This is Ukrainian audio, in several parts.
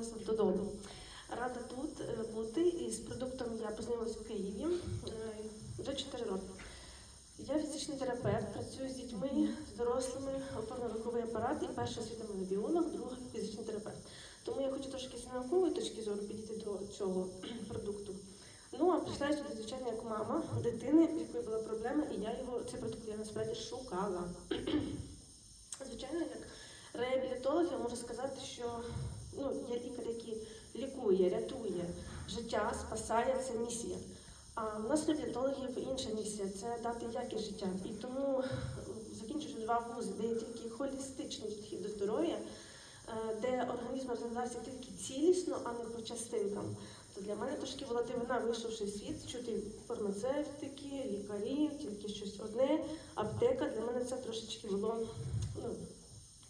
повернулася додому. Рада тут е, бути і з продуктом я познайомилася в Києві вже 4 роки. Я фізичний терапевт, працюю з дітьми, з дорослими, опорно-руховий апарат і перша освіта мене друга фізичний терапевт. Тому я хочу трошки з наукової точки зору підійти до цього продукту. Ну а прийшла я сюди, звичайно, як мама дитини, в якої була проблема, і я його цей продукт я насправді шукала. Звичайно, як реабілітолог я можу сказати, що ну, є лікар, який лікує, рятує життя, спасає це місія. А в нас реабілітологів інша місія це дати якість життя. І тому, закінчивши два вузи, де є тільки холістичний підхід до здоров'я, е, де організм розглядався тільки цілісно, а не по частинкам. То для мене трошки була дивина, вийшовши в світ, чути фармацевтики, лікарі, тільки щось одне, аптека. Для мене це трошечки було ну,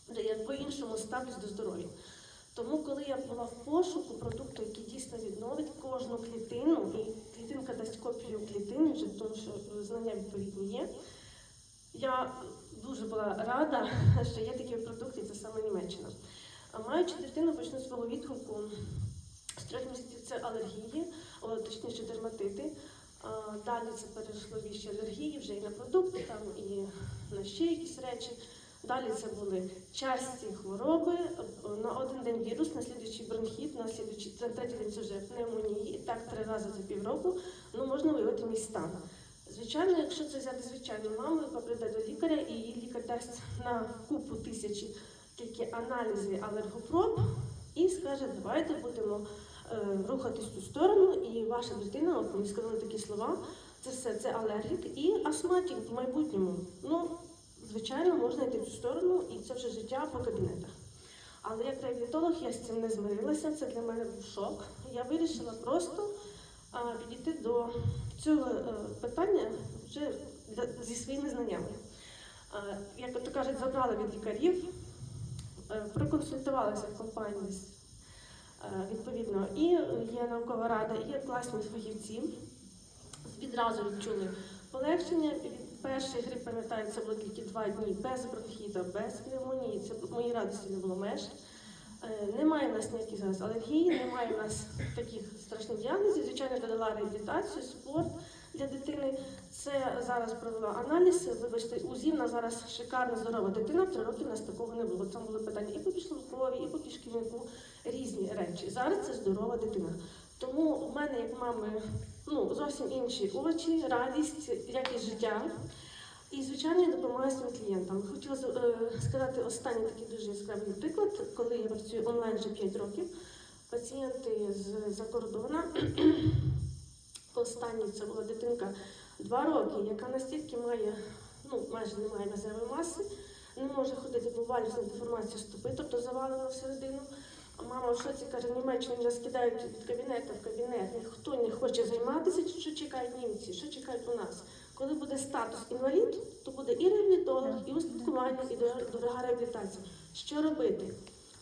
де я по-іншому ставлюсь до здоров'я. Тому, коли я була в пошуку продукту, який дійсно відновить кожну клітину, і клітинка дасть копію клітини, вже тому що знання відповідні є. Я дуже була рада, що є такі продукти, це саме Німеччина. А маючи дитину, почну свого відгуку. З трьох місяців це алергії, точніше дерматити. Далі це перейшло інші алергії, вже і на продукти, там і на ще якісь речі. Далі це були часті хвороби, день вірус, на слідуючий бронхіт, на слідуючий на третій день вже пневмонії, так три рази за півроку, ну можна виявити мій стан. Звичайно, якщо це взяти звичайну маму, яка прийде до лікаря, і їй лікар дасть на купу тисячі тільки аналізи алергопроб і скаже, давайте будемо е, рухатись в ту сторону, і ваша дитина, от мені сказали такі слова, це все це алергік і астматик в майбутньому. Ну, звичайно, можна йти в цю сторону, і це вже життя по кабінетах. Реабілітолог я з цим не змирилася, це для мене був шок. Я вирішила просто підійти до цього е, питання вже зі своїми знаннями. Як то кажуть, забрала від лікарів, е, проконсультувалася в компанії Е, Відповідно, і є наукова рада, і є класні фахівці. Відразу відчули полегшення. Від першої гри, пам'ятаю, це було тільки два дні без бронхіта, без пневмонії. Це моїй радості не було меж. Е, Немає в нас ніяких зараз алергії, немає в нас таких страшних діагнозів. Звичайно, додала реабілітацію, спорт для дитини. Це зараз провела аналіз. Вибачте, УЗІ зараз шикарна здорова дитина. Три роки в нас такого не було. Там були питання і по підшлункові, і по кишківнику, різні речі. Зараз це здорова дитина. Тому в мене, як мами, ну зовсім інші очі, радість, якість життя. І, звичайно, я допомагаю своїм клієнтам. Хотіла е, сказати останній такий дуже яскравий приклад, коли я працюю онлайн вже 5 років. Пацієнти з-за кордону. Останній це була дитинка 2 роки, яка настільки має, ну майже не має мезевої маси, не може ходити, бо валісна деформація стопи, тобто завалена всередину. А мама в шоці каже, Німеччину вже скидають від кабінету в кабінет. Ніхто не хоче займатися, що чекають німці, що чекають у нас. Коли буде статус інвалід, то буде і реабілітолог, і устаткування, і дорога реабілітація. Що робити?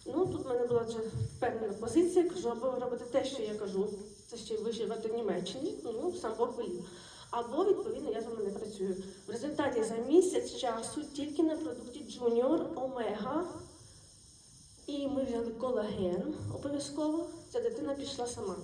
Ну тут в мене була вже впевнена позиція, кажу, або ви робите те, що я кажу, це ще виживати в Німеччині, ну сам Бог волів. Або, відповідно, я з вами не працюю. В результаті за місяць часу тільки на продукті Junior Omega і ми взяли колаген обов'язково. Ця дитина пішла сама.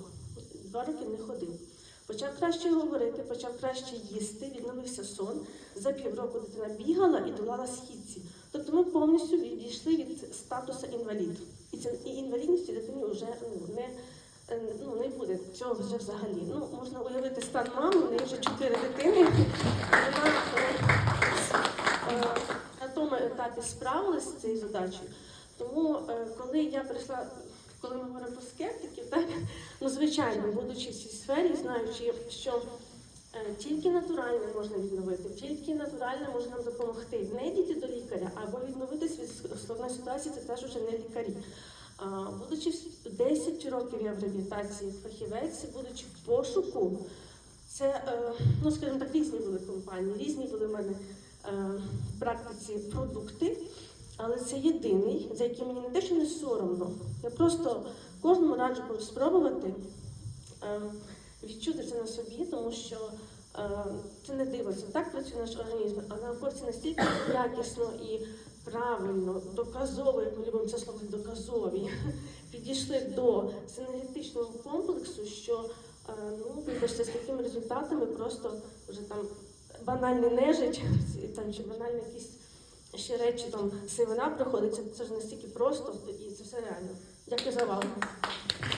Два роки не ходив. Почав краще говорити, почав краще їсти, відновився сон. За півроку дитина бігала і долала східці. Тобто ми повністю відійшли від статусу інвалід. І це і інвалідності дитині вже ну, не, е, ну, не буде цього вже взагалі. Ну, можна уявити стан мами, в неї вже чотири дитини. Вона е, на тому етапі справилася з цією задачею. Тому, е, коли я прийшла, коли ми говоримо про скептиків, так ну звичайно, будучи в цій сфері, знаючи, що е, тільки натуральне можна відновити, тільки натуральне може нам допомогти. Не йдіть до лікаря або відновитись від складної ситуації, це теж вже не лікарі. Будучи 10 років я в реабілітації фахівець, будучи в пошуку, це, е, ну скажімо так, різні були компанії, різні були в мене е, в практиці продукти. Але це єдиний, за який мені не те, що не соромно. Я просто кожному раджу спробувати е, відчути це на собі, тому що е, це не це так працює наш організм, а на це настільки якісно і правильно, доказово, як ми любимо це слово доказові, підійшли до синергетичного комплексу, що е, ну, вибачте, з такими результатами просто вже там банальний нежить, там чи банальні якісь ще речі, там сивина приходиться, це ж настільки просто і це все реально. Дякую за увагу.